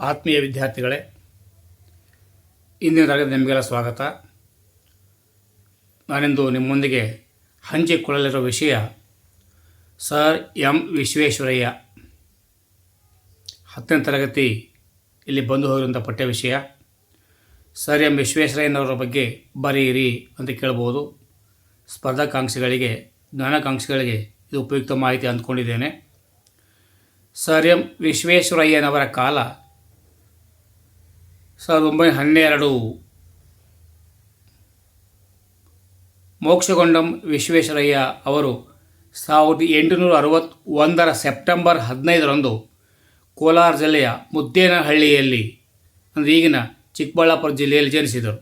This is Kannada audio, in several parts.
ಆತ್ಮೀಯ ವಿದ್ಯಾರ್ಥಿಗಳೇ, ಇಂದಿನ ತರಗತಿ ನಿಮಗೆಲ್ಲ ಸ್ವಾಗತ. ನಾನಿಂದು ನಿಮ್ಮೊಂದಿಗೆ ಹಂಚಿಕೊಳ್ಳಲಿರುವ ವಿಷಯ ಸರ್ ಎಂ ವಿಶ್ವೇಶ್ವರಯ್ಯ. ಹತ್ತನೇ ತರಗತಿ ಇಲ್ಲಿ ಬಂದು ಹೋಗಿರುವಂಥ ಪಠ್ಯ ವಿಷಯ. ಸರ್ ಎಂ ವಿಶ್ವೇಶ್ವರಯ್ಯನವರ ಬಗ್ಗೆ ಬರೆಯಿರಿ ಅಂತ ಕೇಳ್ಬೋದು. ಸ್ಪರ್ಧಾಕಾಂಕ್ಷಿಗಳಿಗೆ, ಜ್ಞಾನಾಕಾಂಕ್ಷಿಗಳಿಗೆ ಇದು ಉಪಯುಕ್ತ ಮಾಹಿತಿ ಅಂದ್ಕೊಂಡಿದ್ದೇನೆ. ಸರ್ ಎಂ ವಿಶ್ವೇಶ್ವರಯ್ಯನವರ ಕಾಲ ಸಾವಿರದ ಒಂಬೈನೂರ ಹನ್ನೆರಡು. ಮೋಕ್ಷಗೊಂಡಂ ವಿಶ್ವೇಶ್ವರಯ್ಯ ಅವರು ಸಾವಿರದ ಎಂಟುನೂರ ಅರವತ್ತೊಂದರ ಸೆಪ್ಟೆಂಬರ್ ಹದಿನೈದರಂದು ಕೋಲಾರ ಜಿಲ್ಲೆಯ ಮುದ್ದೇನಹಳ್ಳಿಯಲ್ಲಿ, ಅಂದರೆ ಈಗಿನ ಚಿಕ್ಕಬಳ್ಳಾಪುರ ಜಿಲ್ಲೆಯಲ್ಲಿ ಜನಿಸಿದರು.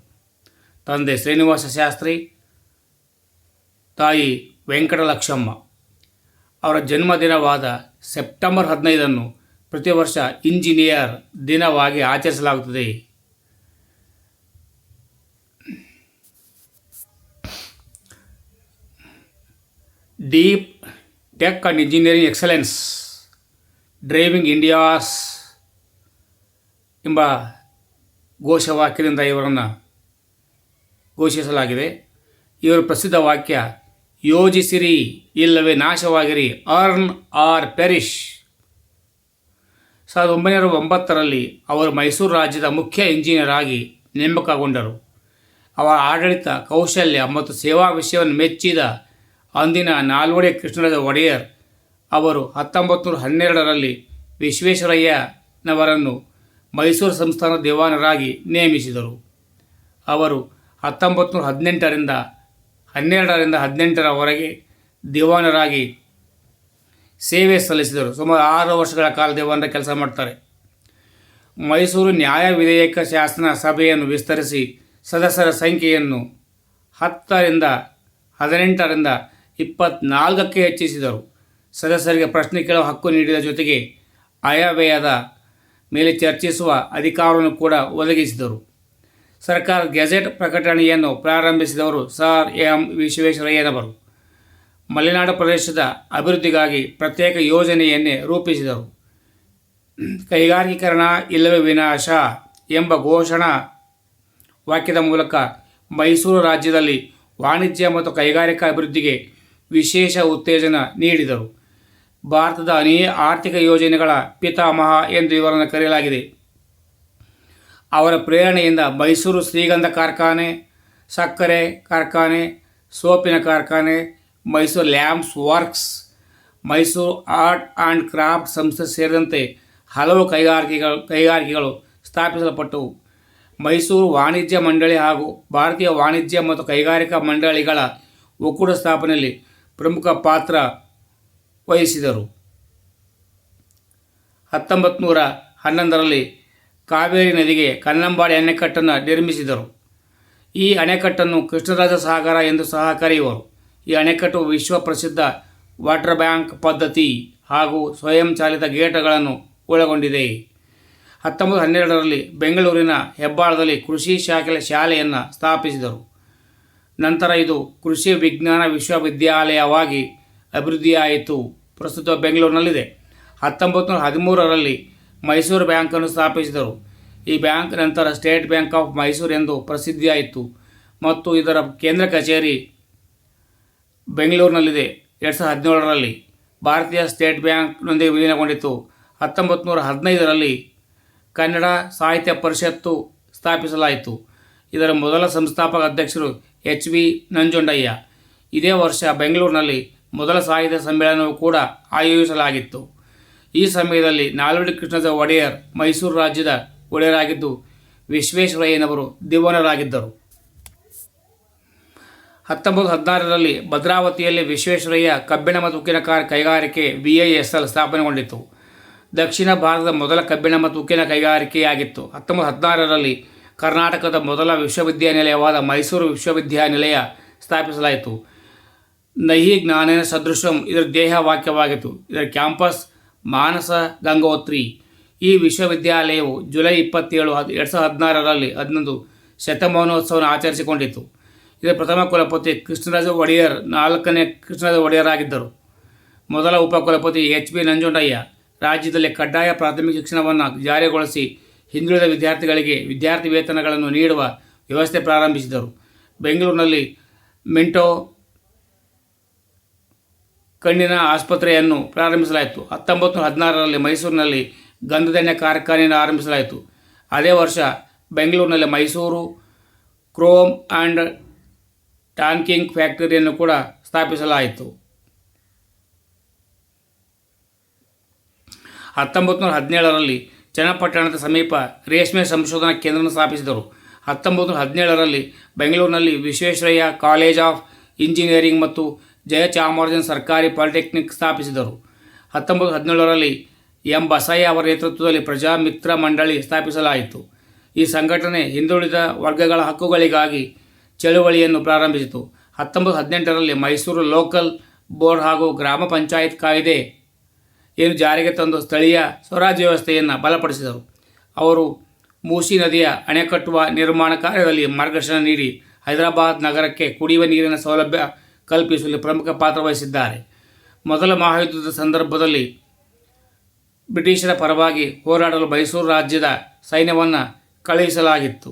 ತಂದೆ ಶ್ರೀನಿವಾಸ ಶಾಸ್ತ್ರಿ, ತಾಯಿ ವೆಂಕಟಲಕ್ಷಮ್ಮ. ಅವರ ಜನ್ಮದಿನವಾದ ಸೆಪ್ಟೆಂಬರ್ ಹದಿನೈದನ್ನು ಪ್ರತಿ ವರ್ಷ ಇಂಜಿನಿಯರ್ ದಿನವಾಗಿ ಆಚರಿಸಲಾಗುತ್ತದೆ. Deep tech and engineering excellence driving India's ಎಂಬ ಘೋಷವಾಕ್ಯದಿಂದ ಇವರನ್ನು ಘೋಷಿಸಲಾಗಿದೆ. ಇವರ ಪ್ರಸಿದ್ಧ ವಾಕ್ಯ, ಯೋಜಿಸಿರಿ, ಇಲ್ಲವೇ ನಾಶವಾಗಿರಿ, ಅರ್ನ್ ಆರ್ ಪೆರಿಶ್ ಸಾವಿರದ ಒಂಬೈನೂರ ಒಂಬತ್ತರಲ್ಲಿ ಅವರು ಮೈಸೂರು ರಾಜ್ಯದ ಮುಖ್ಯ ಇಂಜಿನಿಯರ್ ಆಗಿ ನೇಮಕಗೊಂಡರು. ಅವರ ಆಡಳಿತ, ಕೌಶಲ್ಯ ಮತ್ತು ಸೇವಾ ವಿಷಯವನ್ನು ಮೆಚ್ಚಿದ ಅಂದಿನ ನಾಲ್ವಡಿ ಕೃಷ್ಣರಾಜ ಒಡೆಯರ್ ಅವರು ಹತ್ತೊಂಬತ್ತು ನೂರ ಹನ್ನೆರಡರಲ್ಲಿ ವಿಶ್ವೇಶ್ವರಯ್ಯನವರನ್ನು ಮೈಸೂರು ಸಂಸ್ಥಾನ ದಿವಾನರಾಗಿ ನೇಮಿಸಿದರು. ಅವರು ಹತ್ತೊಂಬತ್ತು ನೂರ ಹದಿನೆಂಟರಿಂದ ಹನ್ನೆರಡರಿಂದ ಹದಿನೆಂಟರವರೆಗೆ ದಿವಾನರಾಗಿ ಸೇವೆ ಸಲ್ಲಿಸಿದರು. ಸುಮಾರು ಆರು ವರ್ಷಗಳ ಕಾಲ ದಿವಾನರ ಕೆಲಸ ಮಾಡ್ತಾರೆ. ಮೈಸೂರು ನ್ಯಾಯ ವಿಧೇಯಕ ಶಾಸನ ಸಭೆಯನ್ನು ವಿಸ್ತರಿಸಿ ಸದಸ್ಯರ ಸಂಖ್ಯೆಯನ್ನು ಹತ್ತರಿಂದ ಹದಿನೆಂಟರಿಂದ ಇಪ್ಪತ್ನಾಲ್ಕಕ್ಕೆ ಹೆಚ್ಚಿಸಿದರು. ಸದಸ್ಯರಿಗೆ ಪ್ರಶ್ನೆ ಕೇಳುವ ಹಕ್ಕು ನೀಡಿದ ಜೊತೆಗೆ ಆಯವ್ಯಯದ ಮೇಲೆ ಚರ್ಚಿಸುವ ಅಧಿಕಾರವನ್ನು ಕೂಡ ಒದಗಿಸಿದರು. ಸರ್ಕಾರ ಗೆಜೆಟ್ ಪ್ರಕಟಣೆಯನ್ನು ಪ್ರಾರಂಭಿಸಿದವರು ಸರ್ ಎಂ ವಿಶ್ವೇಶ್ವರಯ್ಯನವರು ಮಲೆನಾಡು ಪ್ರದೇಶದ ಅಭಿವೃದ್ಧಿಗಾಗಿ ಪ್ರತ್ಯೇಕ ಯೋಜನೆಯನ್ನೇ ರೂಪಿಸಿದರು. ಕೈಗಾರಿಕೀಕರಣ ಇಲ್ಲವೇ ವಿನಾಶ ಎಂಬ ಘೋಷಣಾ ವಾಕ್ಯದ ಮೂಲಕ ಮೈಸೂರು ರಾಜ್ಯದಲ್ಲಿ ವಾಣಿಜ್ಯ ಮತ್ತು ಕೈಗಾರಿಕಾ ಅಭಿವೃದ್ಧಿಗೆ ವಿಶೇಷ ಉತ್ತೇಜನ ನೀಡಿದರು. ಭಾರತದ ಅನೇಕ ಆರ್ಥಿಕ ಯೋಜನೆಗಳ ಪಿತಾಮಹ ಎಂದು ಇವರನ್ನು ಕರೆಯಲಾಗಿದೆ. ಅವರ ಪ್ರೇರಣೆಯಿಂದ ಮೈಸೂರು ಶ್ರೀಗಂಧ ಕಾರ್ಖಾನೆ, ಸಕ್ಕರೆ ಕಾರ್ಖಾನೆ, ಸೋಪಿನ ಕಾರ್ಖಾನೆ, Mysuru lamps works, Mysuru art and craft ಸಂಸ್ಥೆ ಸೇರಿದಂತೆ ಹಲವು ಕೈಗಾರಿಕೆಗಳು ಕೈಗಾರಿಕೆಗಳು ಸ್ಥಾಪಿಸಲ್ಪಟ್ಟವು. ಮೈಸೂರು ವಾಣಿಜ್ಯ ಮಂಡಳಿ ಹಾಗೂ ಭಾರತೀಯ ವಾಣಿಜ್ಯ ಮತ್ತು ಕೈಗಾರಿಕಾ ಮಂಡಳಿಗಳ ಒಕ್ಕೂಟ ಸ್ಥಾಪನೆಯಲ್ಲಿ ಪ್ರಮುಖ ಪಾತ್ರ ವಹಿಸಿದರು. ಹತ್ತೊಂಬತ್ತು ನೂರ ಹನ್ನೊಂದರಲ್ಲಿ ಕಾವೇರಿ ನದಿಗೆ ಕನ್ನಂಬಾಡಿ ಅಣೆಕಟ್ಟನ್ನು ನಿರ್ಮಿಸಿದರು. ಈ ಅಣೆಕಟ್ಟನ್ನು ಕೃಷ್ಣರಾಜ ಸಾಗರ ಎಂದು ಸಹ ಕರೆಯುವರು. ಈ ಅಣೆಕಟ್ಟು ವಿಶ್ವ ಪ್ರಸಿದ್ಧ ವಾಟರ್ ಬ್ಯಾಂಕ್ ಪದ್ಧತಿ ಹಾಗೂ ಸ್ವಯಂ ಚಾಲಿತ ಗೇಟ್ಗಳನ್ನು ಒಳಗೊಂಡಿದೆ. ಹತ್ತೊಂಬತ್ತು ಹನ್ನೆರಡರಲ್ಲಿ ಬೆಂಗಳೂರಿನ ಹೆಬ್ಬಾಳದಲ್ಲಿ ಕೃಷಿ ಶಾಖೆ ಶಾಲೆಯನ್ನು ಸ್ಥಾಪಿಸಿದರು. ನಂತರ ಇದು ಕೃಷಿ ವಿಜ್ಞಾನ ವಿಶ್ವವಿದ್ಯಾಲಯವಾಗಿ ಅಭಿವೃದ್ಧಿಯಾಯಿತು. ಪ್ರಸ್ತುತ ಬೆಂಗಳೂರಿನಲ್ಲಿದೆ. ಹತ್ತೊಂಬತ್ತು ನೂರ ಹದಿಮೂರರಲ್ಲಿ ಮೈಸೂರು ಬ್ಯಾಂಕನ್ನು ಸ್ಥಾಪಿಸಿದರು. ಈ ಬ್ಯಾಂಕ್ ನಂತರ ಸ್ಟೇಟ್ ಬ್ಯಾಂಕ್ ಆಫ್ ಮೈಸೂರು ಎಂದು ಪ್ರಸಿದ್ಧಿಯಾಯಿತು ಮತ್ತು ಇದರ ಕೇಂದ್ರ ಕಚೇರಿ ಬೆಂಗಳೂರಿನಲ್ಲಿದೆ. ಎರಡು ಸಾವಿರದ ಹದಿನೇಳರಲ್ಲಿ ಭಾರತೀಯ ಸ್ಟೇಟ್ ಬ್ಯಾಂಕ್ನೊಂದಿಗೆ ವಿಲೀನಗೊಂಡಿತು. ಹತ್ತೊಂಬತ್ತು ನೂರ ಹದಿನೈದರಲ್ಲಿ ಕನ್ನಡ ಸಾಹಿತ್ಯ ಪರಿಷತ್ತು ಸ್ಥಾಪಿಸಲಾಯಿತು. ಇದರ ಮೊದಲ ಸಂಸ್ಥಾಪಕ ಅಧ್ಯಕ್ಷರು ಎಚ್ ವಿ ನಂಜುಂಡಯ್ಯ. ಇದೇ ವರ್ಷ ಬೆಂಗಳೂರಿನಲ್ಲಿ ಮೊದಲ ಸಾಹಿತ್ಯ ಸಮ್ಮೇಳನವೂ ಕೂಡ ಆಯೋಜಿಸಲಾಗಿತ್ತು. ಈ ಸಮಯದಲ್ಲಿ ನಾಲ್ವಡಿ ಕೃಷ್ಣದ ಒಡೆಯರ್ ಮೈಸೂರು ರಾಜ್ಯದ ಒಡೆಯರಾಗಿದ್ದು ವಿಶ್ವೇಶ್ವರಯ್ಯನವರು ದಿವಾನರಾಗಿದ್ದರು ಹತ್ತೊಂಬತ್ತು ಹದಿನಾರರಲ್ಲಿ ಭದ್ರಾವತಿಯಲ್ಲಿ ವಿಶ್ವೇಶ್ವರಯ್ಯ ಕಬ್ಬಿಣ ಮತ್ತು ಉಕ್ಕಿನ ಕಾರ್ ಕೈಗಾರಿಕೆ ವಿ ಐ ಎಸ್ ಎಲ್ ಸ್ಥಾಪನೆಗೊಂಡಿತು ದಕ್ಷಿಣ ಭಾರತದ ಮೊದಲ ಕಬ್ಬಿಣ ಮತ್ತು ಉಕ್ಕಿನ ಕೈಗಾರಿಕೆಯಾಗಿತ್ತು. ಹತ್ತೊಂಬತ್ತು ಹದಿನಾರರಲ್ಲಿ ಕರ್ನಾಟಕದ ಮೊದಲ ವಿಶ್ವವಿದ್ಯಾನಿಲಯವಾದ ಮೈಸೂರು ವಿಶ್ವವಿದ್ಯಾನಿಲಯ ಸ್ಥಾಪಿಸಲಾಯಿತು. ನಹಿ ಜ್ಞಾನೇನ ಸದೃಶಂ ಇದರ ದೇಹ ವಾಕ್ಯವಾಗಿತ್ತು. ಇದರ ಕ್ಯಾಂಪಸ್ ಮಾನಸ ಗಂಗೋತ್ರಿ. ಈ ವಿಶ್ವವಿದ್ಯಾಲಯವು ಜುಲೈ ಇಪ್ಪತ್ತೇಳು ಹದ್, ಎರಡು ಸಾವಿರದ ಹದಿನಾರರಲ್ಲಿ ಹದಿನೊಂದು ಶತಮಾನೋತ್ಸವವನ್ನು ಆಚರಿಸಿಕೊಂಡಿತು ಇದರ ಪ್ರಥಮ ಕುಲಪತಿ ಕೃಷ್ಣರಾಜ ಒಡೆಯರ್, ನಾಲ್ಕನೇ ಕೃಷ್ಣರಾಜ ಒಡೆಯರಾಗಿದ್ದರು. ಮೊದಲ ಉಪಕುಲಪತಿ ಎಚ್ ಬಿ ನಂಜುಂಡಯ್ಯ ರಾಜ್ಯದಲ್ಲಿ ಕಡ್ಡಾಯ ಪ್ರಾಥಮಿಕ ಶಿಕ್ಷಣವನ್ನು ಜಾರಿಗೊಳಿಸಿ ಹಿಂದುಳಿದ ವಿದ್ಯಾರ್ಥಿಗಳಿಗೆ ವಿದ್ಯಾರ್ಥಿ ವೇತನಗಳನ್ನು ನೀಡುವ ವ್ಯವಸ್ಥೆ ಪ್ರಾರಂಭಿಸಿದರು. ಬೆಂಗಳೂರಿನಲ್ಲಿ ಮಿಂಟೋ ಕಣ್ಣಿನ ಆಸ್ಪತ್ರೆಯನ್ನು ಪ್ರಾರಂಭಿಸಲಾಯಿತು. ಹತ್ತೊಂಬತ್ತು ಹದಿನಾರರಲ್ಲಿ ಮೈಸೂರಿನಲ್ಲಿ ಗಂಧದೆಣ್ಣೆ ಕಾರ್ಖಾನೆಯನ್ನು ಆರಂಭಿಸಲಾಯಿತು. ಅದೇ ವರ್ಷ ಬೆಂಗಳೂರಿನಲ್ಲಿ ಮೈಸೂರು ಕ್ರೋಮ್ ಆ್ಯಂಡ್ ಟಾನ್ಕಿಂಗ್ ಫ್ಯಾಕ್ಟರಿಯನ್ನು ಕೂಡ ಸ್ಥಾಪಿಸಲಾಯಿತು. ಹತ್ತೊಂಬತ್ತು ನೂರ ಹದಿನೇಳರಲ್ಲಿ ಚನ್ನಪಟ್ಟಣದ ಸಮೀಪ ರೇಷ್ಮೆ ಸಂಶೋಧನಾ ಕೇಂದ್ರವನ್ನು ಸ್ಥಾಪಿಸಿದರು. ಹತ್ತೊಂಬತ್ತು ಹದಿನೇಳರಲ್ಲಿ ಬೆಂಗಳೂರಿನಲ್ಲಿ ವಿಶ್ವೇಶ್ವರಯ್ಯ ಕಾಲೇಜ್ ಆಫ್ ಇಂಜಿನಿಯರಿಂಗ್ ಮತ್ತು ಜಯಚಾಮರಾಜನ್ ಸರ್ಕಾರಿ ಪಾಲಿಟೆಕ್ನಿಕ್ ಸ್ಥಾಪಿಸಿದರು. ಹತ್ತೊಂಬತ್ತು ಹದಿನೇಳರಲ್ಲಿ ಎಂ ಬಸಯ್ಯ ಅವರ ನೇತೃತ್ವದಲ್ಲಿ ಪ್ರಜಾಮಿತ್ರ ಮಂಡಳಿ ಸ್ಥಾಪಿಸಲಾಯಿತು. ಈ ಸಂಘಟನೆ ಹಿಂದುಳಿದ ವರ್ಗಗಳ ಹಕ್ಕುಗಳಿಗಾಗಿ ಚಳುವಳಿಯನ್ನು ಪ್ರಾರಂಭಿಸಿತು. ಹತ್ತೊಂಬತ್ತು ಹದಿನೆಂಟರಲ್ಲಿ ಮೈಸೂರು ಲೋಕಲ್ ಬೋರ್ಡ್ ಹಾಗೂ ಗ್ರಾಮ ಪಂಚಾಯತ್ ಕಾಯ್ದೆ ಏನು ಜಾರಿಗೆ ತಂದು ಸ್ಥಳೀಯ ಸ್ವರಾಜ್ಯ ವ್ಯವಸ್ಥೆಯನ್ನು ಬಲಪಡಿಸಿದರು. ಅವರು ಮೂಸಿ ನದಿಯ ಅಣೆಕಟ್ಟುವ ನಿರ್ಮಾಣ ಕಾರ್ಯದಲ್ಲಿ ಮಾರ್ಗದರ್ಶನ ನೀಡಿ ಹೈದರಾಬಾದ್ ನಗರಕ್ಕೆ ಕುಡಿಯುವ ನೀರಿನ ಸೌಲಭ್ಯ ಕಲ್ಪಿಸುವಲ್ಲಿ ಪ್ರಮುಖ ಪಾತ್ರ ವಹಿಸಿದ್ದಾರೆ. ಮೊದಲ ಮಹಾಯುದ್ಧದ ಸಂದರ್ಭದಲ್ಲಿ ಬ್ರಿಟಿಷರ ಪರವಾಗಿ ಹೋರಾಡಲು ಮೈಸೂರು ರಾಜ್ಯದ ಸೈನ್ಯವನ್ನು ಕಳುಹಿಸಲಾಗಿತ್ತು.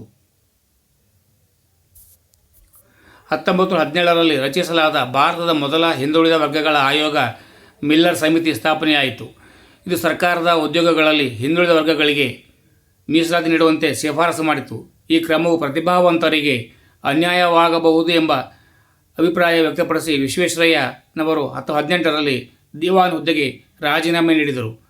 ಹತ್ತೊಂಬತ್ತು ಹದಿನೇಳರಲ್ಲಿ ರಚಿಸಲಾದ ಭಾರತದ ಮೊದಲ ಹಿಂದುಳಿದ ವರ್ಗಗಳ ಆಯೋಗ ಮಿಲ್ಲರ್ ಸಮಿತಿ ಸ್ಥಾಪನೆಯಾಯಿತು ಇದು ಸರ್ಕಾರದ ಉದ್ಯೋಗಗಳಲ್ಲಿ ಹಿಂದುಳಿದ ವರ್ಗಗಳಿಗೆ ಮೀಸಲಾತಿ ನೀಡುವಂತೆ ಶಿಫಾರಸು ಮಾಡಿತು. ಈ ಕ್ರಮವು ಪ್ರತಿಭಾವಂತರಿಗೆ ಅನ್ಯಾಯವಾಗಬಹುದು ಎಂಬ ಅಭಿಪ್ರಾಯ ವ್ಯಕ್ತಪಡಿಸಿ ವಿಶ್ವೇಶ್ವರಯ್ಯನವರು ಹತ್ತು ಹದಿನೆಂಟರಲ್ಲಿ ದಿವಾನ್ ಹುದ್ದೆಗೆ ರಾಜೀನಾಮೆ ನೀಡಿದರು.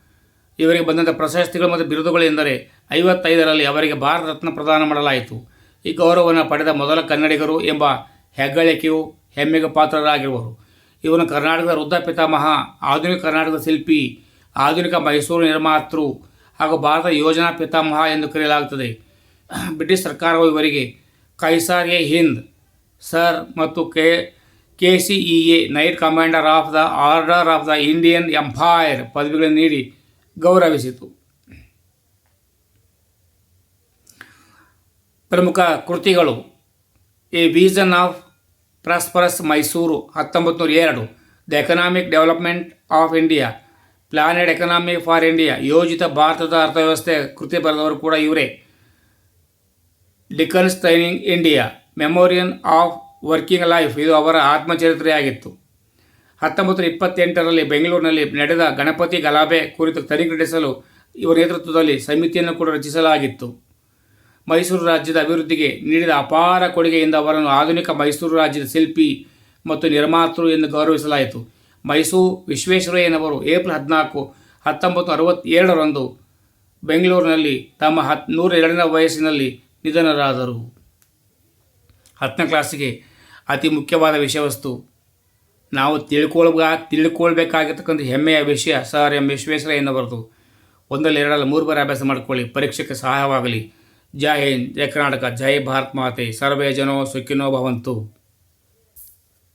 ಇವರಿಗೆ ಬಂದಂಥ ಪ್ರಶಸ್ತಿಗಳು ಮತ್ತು ಬಿರುದುಗಳು ಎಂದರೆ ಐವತ್ತೈದರಲ್ಲಿ ಅವರಿಗೆ ಭಾರತ ರತ್ನ ಪ್ರದಾನ ಮಾಡಲಾಯಿತು. ಈ ಗೌರವವನ್ನು ಪಡೆದ ಮೊದಲ ಕನ್ನಡಿಗರು ಎಂಬ ಹೆಗ್ಗಳಿಕೆಯು ಹೆಮ್ಮೆಗೆ ಪಾತ್ರರಾಗಿರುವರು. ಇವನು ಕರ್ನಾಟಕದ ವೃದ್ಧ ಪಿತಾಮಹ, ಆಧುನಿಕ ಕರ್ನಾಟಕದ ಶಿಲ್ಪಿ, ಆಧುನಿಕ ಮೈಸೂರು ನಿರ್ಮಾತೃ ಹಾಗೂ ಭಾರತ ಯೋಜನಾ ಪಿತಾಮಹ ಎಂದು ಕರೆಯಲಾಗುತ್ತದೆ. ಬ್ರಿಟಿಷ್ ಸರ್ಕಾರವು ಇವರಿಗೆ ಕೈಸಾರ್ ಎ ಹಿಂದ್, ಸರ್ ಮತ್ತು K K C E A, knight commander of the order of the Indian empire ಪದವಿಗಳನ್ನು ನೀಡಿ ಗೌರವಿಸಿತು. ಪ್ರಮುಖ ಕೃತಿಗಳು, a vision of prosperous Mysuru ಹತ್ತೊಂಬತ್ತು ನೂರ ಎರಡು. The economic development of India planned economy for India ಯೋಜಿತ ಭಾರತದ ಅರ್ಥವ್ಯವಸ್ಥೆ ಕೃತಿ ಬರೆದವರು ಕೂಡ ಇವರೇ. Dickens training India memorial of working life ಇದು ಅವರ ಆತ್ಮಚರಿತ್ರೆಯಾಗಿತ್ತು. ಹತ್ತೊಂಬತ್ತು ನೂರ ಇಪ್ಪತ್ತೆಂಟರಲ್ಲಿ ಬೆಂಗಳೂರಿನಲ್ಲಿ ನಡೆದ ಗಣಪತಿ ಗಲಾಭೆ ಕುರಿತು ತನಿಖೆ ನಡೆಸಲು ಇವರ ನೇತೃತ್ವದಲ್ಲಿ ಸಮಿತಿಯನ್ನು ಕೂಡ ರಚಿಸಲಾಗಿತ್ತು. ಮೈಸೂರು ರಾಜ್ಯದ ಅಭಿವೃದ್ಧಿಗೆ ನೀಡಿದ ಅಪಾರ ಕೊಡುಗೆಯಿಂದ ಅವರನ್ನು ಆಧುನಿಕ ಮೈಸೂರು ರಾಜ್ಯದ ಶಿಲ್ಪಿ ಮತ್ತು ನಿರ್ಮಾತೃ ಎಂದು ಗೌರವಿಸಲಾಯಿತು. ಮೈಸೂರು ವಿಶ್ವೇಶ್ವರಯ್ಯನವರು ಏಪ್ರಿಲ್ ಹದಿನಾಲ್ಕು, ಹತ್ತೊಂಬತ್ತು ಅರವತ್ತೇಳರಂದು ಬೆಂಗಳೂರಿನಲ್ಲಿ ತಮ್ಮ ಹತ್ ನೂರ ಎರಡನೇ ವಯಸ್ಸಿನಲ್ಲಿ ನಿಧನರಾದರು. ಹತ್ತನೇ ಕ್ಲಾಸಿಗೆ ಅತಿ ಮುಖ್ಯವಾದ ವಿಷಯವಸ್ತು. ನಾವು ತಿಳ್ಕೊಳ್ಬಾ, ತಿಳ್ಕೊಳ್ಬೇಕಾಗಿರ್ತಕ್ಕಂಥ ಹೆಮ್ಮೆಯ ವಿಷಯ ಸರ್ ಎಂ ವಿಶ್ವೇಶ್ವರಯ್ಯನವರದು. ಒಂದಲ್ಲಿ ಎರಡಲ್ಲ ಮೂರು ಬಾರಿ ಅಭ್ಯಾಸ ಮಾಡಿಕೊಳ್ಳಿ, ಪರೀಕ್ಷೆಗೆ ಸಹಾಯವಾಗಲಿ. जय हिंद जय कर्नाटक जय भारत माते सर्वे जनो सुखिनो भवंतु